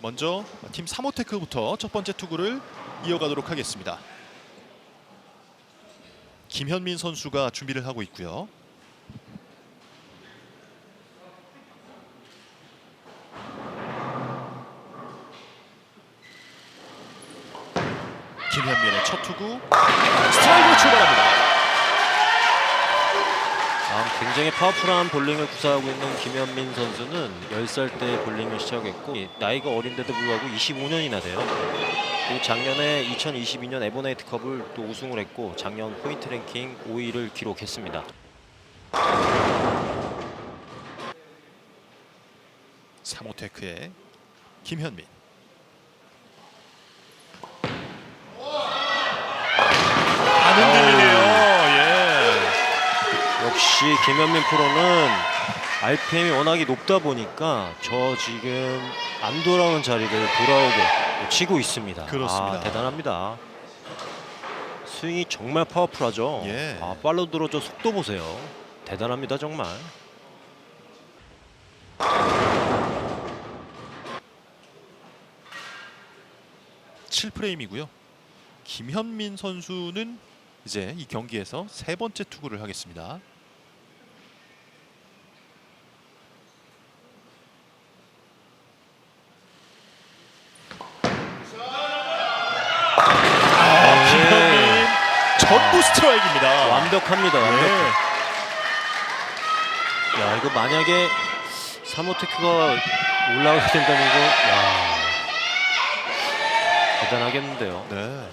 먼저 팀 3호 테크부터 첫 번째 투구를 이어가도록 하겠습니다. 김현민 선수가 준비를 하고 있고요. 김현민의 첫 투구 스트라이크로 출발합니다. 아, 굉장히 파워풀한 볼링을 구사하고 있는 김현민 선수는 10살 때 볼링을 시작했고 이 나이가 어린데도 불구하고 25년이나 돼요. 그리고 작년에 2022년 에보네이트컵을 또 우승을 했고 작년 포인트 랭킹 5위를 기록했습니다. 사모테크의 김현민 안 흔들리네요. 예. 역시 김현민 프로는 RPM이 워낙에 높다 보니까 저 지금 안 돌아오는 자리를 돌아오게 치고 있습니다. 그렇습니다. 아, 대단합니다. 스윙이 정말 파워풀하죠. 예. 아, 팔로 들어 저 속도 보세요. 대단합니다 정말. 칠 7프레임이고요. 김현민 선수는 이제 이 경기에서 세 번째 투구를 하겠습니다. 아, 김현민 전부 스트라이크입니다. 완벽합니다. 완벽. 네. 야 이거 만약에 사모테크가 올라가게 된다면 이거 야 대단하겠는데요. 네.